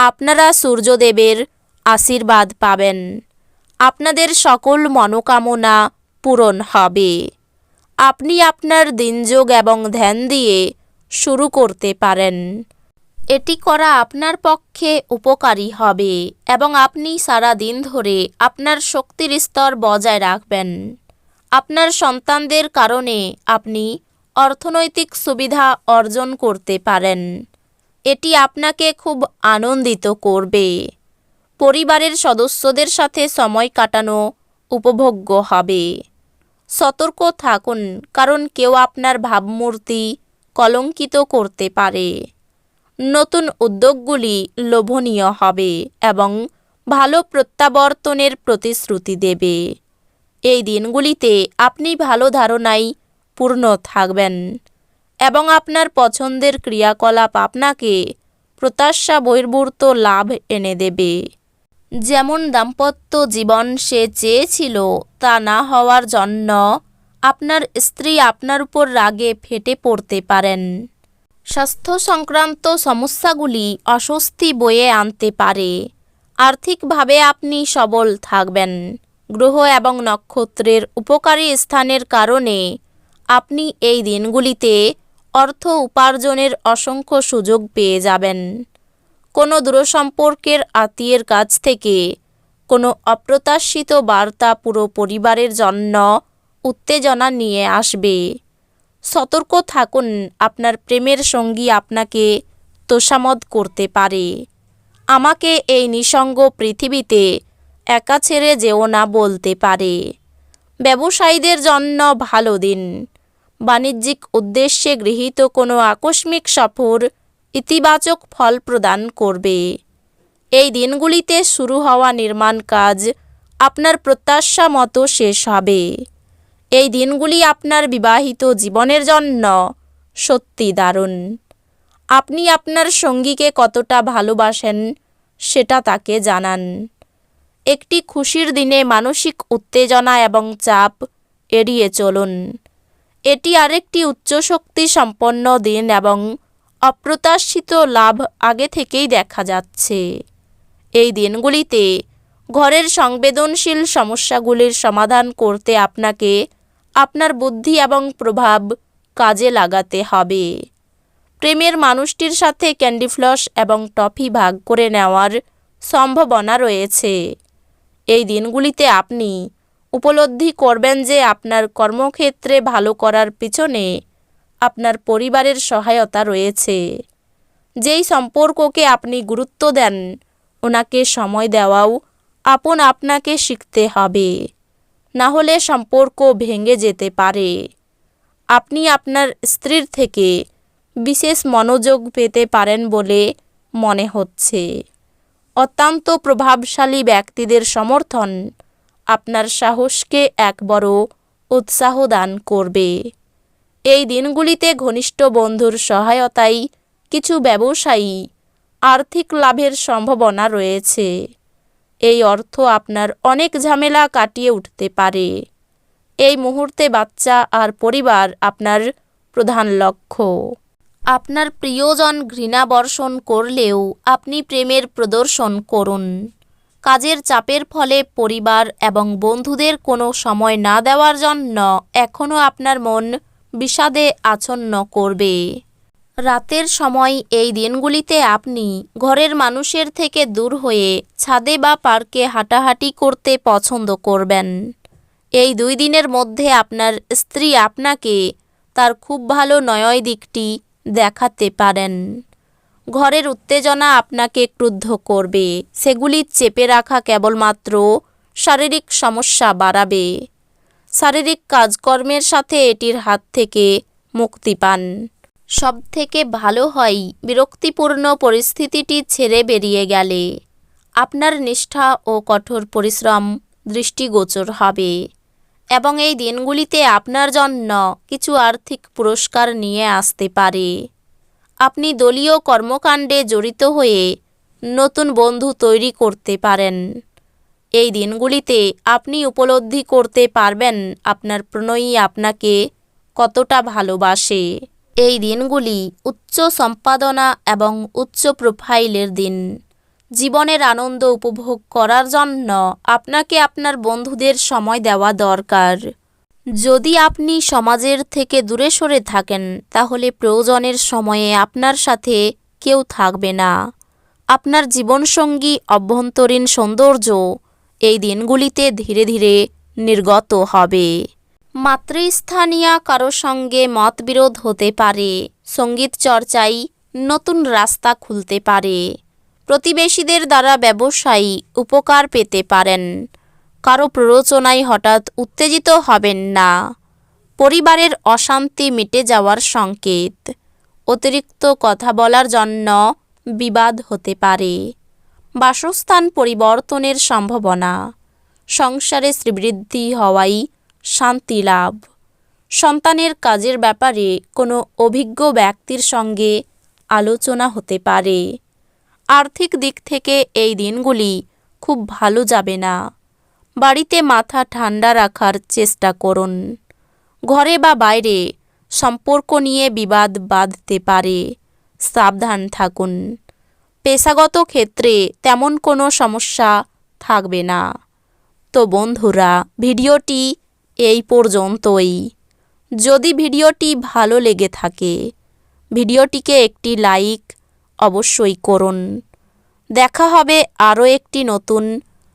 আপনারা সূর্যদেবের আশীর্বাদ পাবেন। আপনাদের সকল মনোকামনা পূরণ হবে। আপনি আপনার দিনযোগ এবং ধ্যান দিয়ে শুরু করতে পারেন। এটি করা আপনার পক্ষে উপকারী হবে এবং আপনি সারা দিন ধরে আপনার শক্তির স্তর বজায় রাখবেন। আপনার সন্তানদের কারণে আপনি অর্থনৈতিক সুবিধা অর্জন করতে পারেন। এটি আপনাকে খুব আনন্দিত করবে। পরিবারের সদস্যদের সাথে সময় কাটানো উপভোগ্য হবে। সতর্ক থাকুন, কারণ কেউ আপনার ভাবমূর্তি কলঙ্কিত করতে পারে। নতুন উদ্যোগগুলি লোভনীয় হবে এবং ভালো প্রত্যাবর্তনের প্রতিশ্রুতি দেবে। এই দিনগুলিতে আপনি ভালো ধারণায় পূর্ণ থাকবেন। এবং আপনার পছন্দের ক্রিয়াকলাপ আপনাকে প্রত্যাশা বহির্ভূত লাভ এনে দেবে। যেমন দাম্পত্য জীবন সে চেয়েছিল তা না হওয়ার জন্য আপনার স্ত্রী আপনার উপর রাগে ফেটে পড়তে পারেন। স্বাস্থ্য সংক্রান্ত সমস্যাগুলি অস্বস্তি বয়ে আনতে পারে। আর্থিকভাবে আপনি সবল থাকবেন। গ্রহ এবং নক্ষত্রের উপকারী স্থানের কারণে আপনি এই দিনগুলিতে অর্থ উপার্জনের অসংখ্য সুযোগ পেয়ে যাবেন। কোনো দূরসম্পর্কের আত্মীয়ের কাছ থেকে কোনো অপ্রত্যাশিত বার্তা পুরো পরিবারের জন্য উত্তেজনা নিয়ে আসবে। সতর্ক থাকুন, আপনার প্রেমের সঙ্গী আপনাকে তোষামদ করতে পারে। আমাকে এই নিসঙ্গ পৃথিবীতে একা ছেড়ে যেও না বলতে পারে। ব্যবসায়ীদের জন্য ভালো দিন। বাণিজ্যিক উদ্দেশ্যে গৃহীত কোনো আকস্মিক সফর ইতিবাচক ফল প্রদান করবে। এই দিনগুলিতে শুরু হওয়া নির্মাণ কাজ আপনার প্রত্যাশা মতো শেষ হবে। এই দিনগুলি আপনার বিবাহিত জীবনের জন্য সত্যি দারুণ। আপনি আপনার সঙ্গীকে কতটা ভালোবাসেন সেটা তাকে জানান। একটি খুশির দিনে মানসিক উত্তেজনা এবং চাপ এড়িয়ে চলুন। এটি আরেকটি উচ্চশক্তি সম্পন্ন দিন এবং অপ্রত্যাশিত লাভ আগে থেকেই দেখা যাচ্ছে। এই দিনগুলিতে ঘরের সংবেদনশীল সমস্যাগুলির সমাধান করতে আপনাকে আপনার বুদ্ধি এবং প্রভাব কাজে লাগাতে হবে। প্রেমের মানুষটির সাথে ক্যান্ডি ফ্লস এবং টফি ভাগ করে নেওয়ার সম্ভাবনা রয়েছে। এই দিনগুলিতে আপনি উপলব্ধি করবেন যে আপনার কর্মক্ষেত্রে ভালো করার পিছনে আপনার পরিবারের সহায়তা রয়েছে। যেই সম্পর্ককে আপনি গুরুত্ব দেন, ওনাকে সময় দেওয়াও আপন আপনাকে শিখতে হবে। না হলে সম্পর্ক ভেঙে যেতে পারে। আপনি আপনার স্ত্রীর থেকে বিশেষ মনোযোগ পেতে পারেন বলে মনে হচ্ছে। অত্যন্ত প্রভাবশালী ব্যক্তিদের সমর্থন আপনার সাহসকে এক বড় উৎসাহ দান করবে। এই দিনগুলিতে ঘনিষ্ঠ বন্ধুর সহায়তায় কিছু ব্যবসায়ী আর্থিক লাভের সম্ভাবনা রয়েছে। এই অর্থ আপনার অনেক ঝামেলা কাটিয়ে উঠতে পারে। এই মুহূর্তে বাচ্চা আর পরিবার আপনার প্রধান লক্ষ্য। আপনার প্রিয়জন ঘৃণা বর্ষণ করলেও আপনি প্রেমের প্রদর্শন করুন। কাজের চাপের ফলে পরিবার এবং বন্ধুদের কোনো সময় না দেওয়ার জন্য এখনও আপনার মন বিষাদে আচ্ছন্ন করবে। রাতের সময় এই দিনগুলিতে আপনি ঘরের মানুষের থেকে দূর হয়ে ছাদে বা পার্কে হাঁটাহাঁটি করতে পছন্দ করবেন। এই দুই দিনের মধ্যে আপনার স্ত্রী আপনাকে তার খুব ভালো নয় দিকটি দেখাতে পারেন। ঘরের উত্তেজনা আপনাকে ক্রুদ্ধ করবে। সেগুলি চেপে রাখা কেবলমাত্র শারীরিক সমস্যা বাড়াবে। শারীরিক কাজকর্মের সাথে এটির হাত থেকে মুক্তি পান। সব থেকে ভালো হয় বিরক্তিপূর্ণ পরিস্থিতিটি ছেড়ে বেরিয়ে গেলে। আপনার নিষ্ঠা ও কঠোর পরিশ্রম দৃষ্টিগোচর হবে। এবং এই দিনগুলিতে আপনার জন্য কিছু আর্থিক পুরস্কার নিয়ে আসতে পারে। আপনি দলীয় কর্মকাণ্ডে জড়িত হয়ে নতুন বন্ধু তৈরি করতে পারেন। এই দিনগুলিতে আপনি উপলব্ধি করতে পারবেন আপনার প্রণয়ী আপনাকে কতটা ভালোবাসে। এই দিনগুলি উচ্চ সম্পাদনা এবং উচ্চ প্রোফাইলের দিন। জীবনের আনন্দ উপভোগ করার জন্য আপনাকে আপনার বন্ধুদের সময় দেওয়া দরকার। যদি আপনি সমাজের থেকে দূরে সরে থাকেন, তাহলে প্রয়োজনের সময়ে আপনার সাথে কেউ থাকবে না। আপনার জীবনসঙ্গী, অভ্যন্তরীণ সৌন্দর্য এই দিনগুলিতে ধীরে ধীরে নির্গত হবে। মাতৃস্থানীয় কারও সঙ্গে মতবিরোধ হতে পারে, সংগীত চর্চায় নতুন রাস্তা খুলতে পারে। প্রতিবেশীদের দ্বারা ব্যবসায়ী উপকার পেতে পারেন। কারও প্ররোচনায় হঠাৎ উত্তেজিত হবেন না। পরিবারের অশান্তি মিটে যাওয়ার সংকেত। অতিরিক্ত কথা বলার জন্য বিবাদ হতে পারে। বাসস্থান পরিবর্তনের সম্ভাবনা। সংসারে শ্রীবৃদ্ধি হওয়াই শান্তি লাভ। সন্তানের কাজের ব্যাপারে কোনো অভিজ্ঞ ব্যক্তির সঙ্গে আলোচনা হতে পারে। আর্থিক দিক থেকে এই দিনগুলি খুব ভালো যাবে না। বাড়িতে মাথা ঠান্ডা রাখার চেষ্টা করুন। ঘরে বা বাইরে সম্পর্ক নিয়ে বিবাদ বাঁধতে পারে। সাবধান থাকুন। পেশাগত ক্ষেত্রে তেমন কোনো সমস্যা থাকবে না। তো বন্ধুরা, ভিডিওটি এই পর্যন্তই। যদি ভিডিওটি ভালো লেগে থাকে, ভিডিওটিকে একটি লাইক অবশ্যই করুন। দেখা হবে আরও একটি নতুন